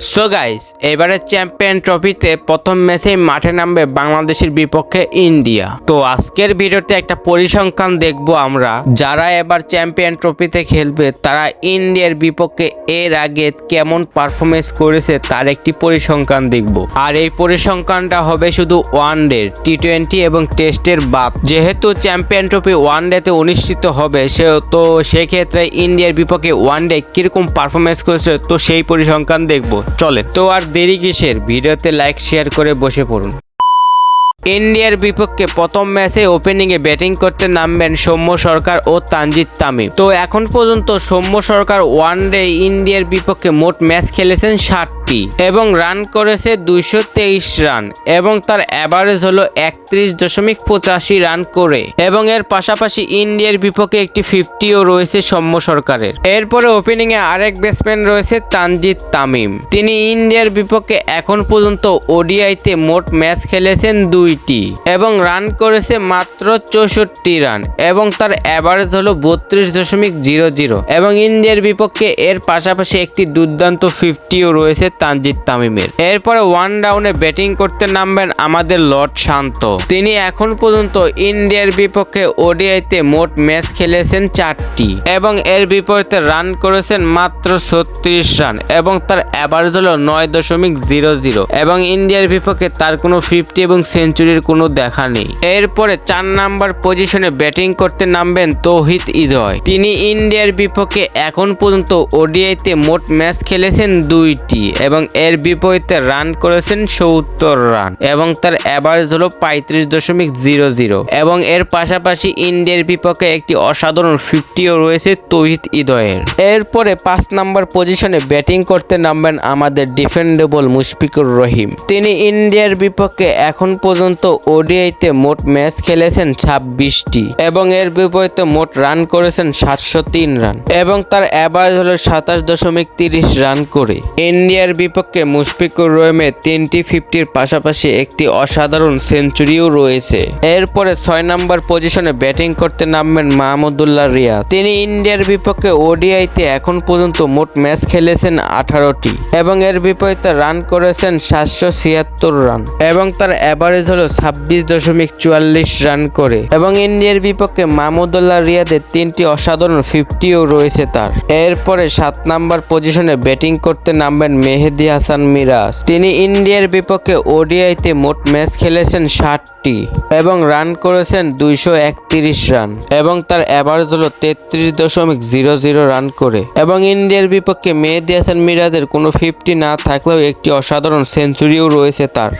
So guys এবারে champion ট্রফিতে প্রথম ম্যাচেই মাঠে নামবে বাংলাদেশের বিপক্ষে ইন্ডিয়া। তো আজকের ভিডিওতে একটা পরিসংখ্যান দেখব আমরা। যারা এবার চ্যাম্পিয়ন ট্রফিতে খেলবে, তারা ইন্ডিয়ার বিপক্ষে এর আগে কেমন পারফরমেন্স করেছে তার একটি পরিসংখ্যান দেখব। আর এই পরিসংখ্যানটা হবে শুধু ওয়ান ডে টি টোয়েন্টি এবং টেস্টের বাদ। যেহেতু চ্যাম্পিয়ন ট্রফি ওয়ান ডেতে অনুষ্ঠিত হবে, সে তো সেক্ষেত্রে ইন্ডিয়ার বিপক্ষে ওয়ান ডে কীরকম পারফরমেন্স করেছে, তো সেই পরিসংখ্যান দেখব। চলে। তো আর দেরি কিসের? ভিডিওতে লাইক শেয়ার করে বসে পড়ুন। ইন্ডিয়ার বিপক্ষে প্রথম ম্যাচে ওপেনিংয়ে ব্যাটিং করতে নামবেন সৌম্য সরকার ও তানজিদ তামিম। তো এখন পর্যন্ত সৌম্য সরকার ওয়ান ডে ইন্ডিয়ার বিপক্ষে মোট ম্যাচ খেলেছেন ষাটটি এবং রান করেছে দুইশো তেইশ রান এবং তার অ্যাভারেজ হলো একত্রিশ দশমিক পঁচাশি রান করে এবং এর পাশাপাশি ইন্ডিয়ার বিপক্ষে একটি ফিফটিও রয়েছে সৌম্য সরকারের। এরপরে ওপেনিংয়ে আরেক ব্যাটসম্যান রয়েছে তানজিদ তামিম। তিনি ইন্ডিয়ার বিপক্ষে এখন পর্যন্ত ওডিআইতে মোট ম্যাচ খেলেছেন দুইটি এবং রান করেছে মাত্র চৌষট্টি রান এবং তার অ্যাভারেজ হলো বত্রিশ দশমিক জিরো জিরো এবং ইন্ডিয়ার বিপক্ষে এর পাশাপাশি একটি দুর্দান্ত ফিফটিও রয়েছে তানজিদ তামিমের। এরপরে ওয়ান ডাউনে ব্যাটিং করতে নামবেন আমাদের লর্ড শান্ত। তিনি এখন পর্যন্ত ইন্ডিয়ার বিপক্ষে ওডিআইতে মোট ম্যাচ খেলেছেন চারটি এবং এর বিপরীতে রান করেছেন মাত্র ছত্রিশ রান এবং তার অ্যাভারেজ হলো নয় দশমিক জিরো জিরো এবং ইন্ডিয়ার বিপক্ষে তার কোনো ফিফটি এবং সেঞ্চুরির কোনো দেখা নেই। এরপরে চার নাম্বার পজিশনে ব্যাটিং করতে নামবেন তৌহিদ ইদয় তিনি ইন্ডিয়ার বিপক্ষে এখন পর্যন্ত ওডিআইতে মোট ম্যাচ খেলেছেন দুইটি এবং এর বিপরীতে রান করেছেন সত্তর রান এবং তার অ্যাভারেজ হলো পঁয়ত্রিশ দশমিক জিরো জিরো এবং এর পাশাপাশি ইন্ডিয়ার বিপক্ষে একটি অসাধারণ ফিফটিও রয়েছে তৌহিদ ইদয়ের। এরপরে পাঁচ নাম্বার পজিশনে ব্যাটিং করতে নামবেন আমাদের ডিফেন্ডেবল মুশফিকুর রহিম। তিনি ইন্ডিয়ার বিপক্ষে এখন পর্যন্ত ওডিআইতে মোট ম্যাচ খেলেছেন ছাব্বিশটি এবং এর বিপরীতে মোট রান করেছেন সাতশো তিন রান এবং তার অ্যাভারেজ হলো সাতাশ দশমিক তিরিশ রান করে। ইন্ডিয়ার বিপক্ষে মুশফিকুর রহিমের তিনটি ফিফটির পাশাপাশি একটি অসাধারণ সেঞ্চুরিও রয়েছে। এরপরে ছয় নম্বর পজিশনে ব্যাটিং করতে নামবেন মাহমুদুল্লাহ রিয়াদ। তিনি ইন্ডিয়ার বিপক্ষে ওডিআইতে এখন পর্যন্ত মোট ম্যাচ খেলেছেন আঠারোটি এবং এর বিপরীতে রান করেছেন সাতশো ছিয়াত্তর রান এবং তার অ্যাভারেজ হলো ছাব্বিশ দশমিক চুয়াল্লিশ রান করে এবং ইন্ডিয়ার বিপক্ষে মাহমুদুল্লাহ রিয়াদের তিনটি অসাধারণ ফিফটিও রয়েছে তার। এরপরে সাত নাম্বার পজিশনে ব্যাটিং করতে নামবেন মেহেদি হাসান মিরাজ। তিনি ইন্ডিয়ার বিপক্ষে ওডিআইতে মোট ম্যাচ খেলেছেন ষাটটি এবং রান করেছেন দুইশো একত্রিশ রান এবং তার অ্যাভারেজ হলো তেত্রিশ দশমিক জিরো জিরো রান করে। এবং ইন্ডিয়ার বিপক্ষে মেহেদি হাসান মিরাজের কোনো ফিফটি না থাকলেও একটি অসাধারণ সেঞ্চুরিও রয়েছে তার।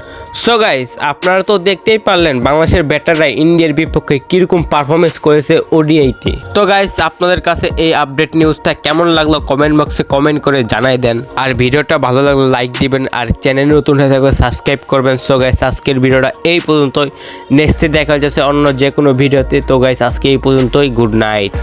সো গাইস আপনারা তো দেখতেই পারলেন বাংলাদেশের ব্যাটাররা ইন্ডিয়ার বিপক্ষে কীরকম পারফরমেন্স করেছে ওডিআইতে। তো গাইস আপনাদের কাছে এই আপডেট নিউজটা কেমন লাগল? কমেন্ট বক্সে কমেন্ট করে জানাই দেন। আর ভিডিওটা ভালো লাগলে লাইক দিবেন আর চ্যানেল নতুন হয়ে থাকলে সাবস্ক্রাইব করবেন। সো গাইস আজকের ভিডিওটা এই পর্যন্তই। নেক্সটে দেখা যাচ্ছে অন্য যে কোনো ভিডিওতে। তো গাইস আজকে এই পর্যন্তই। Good night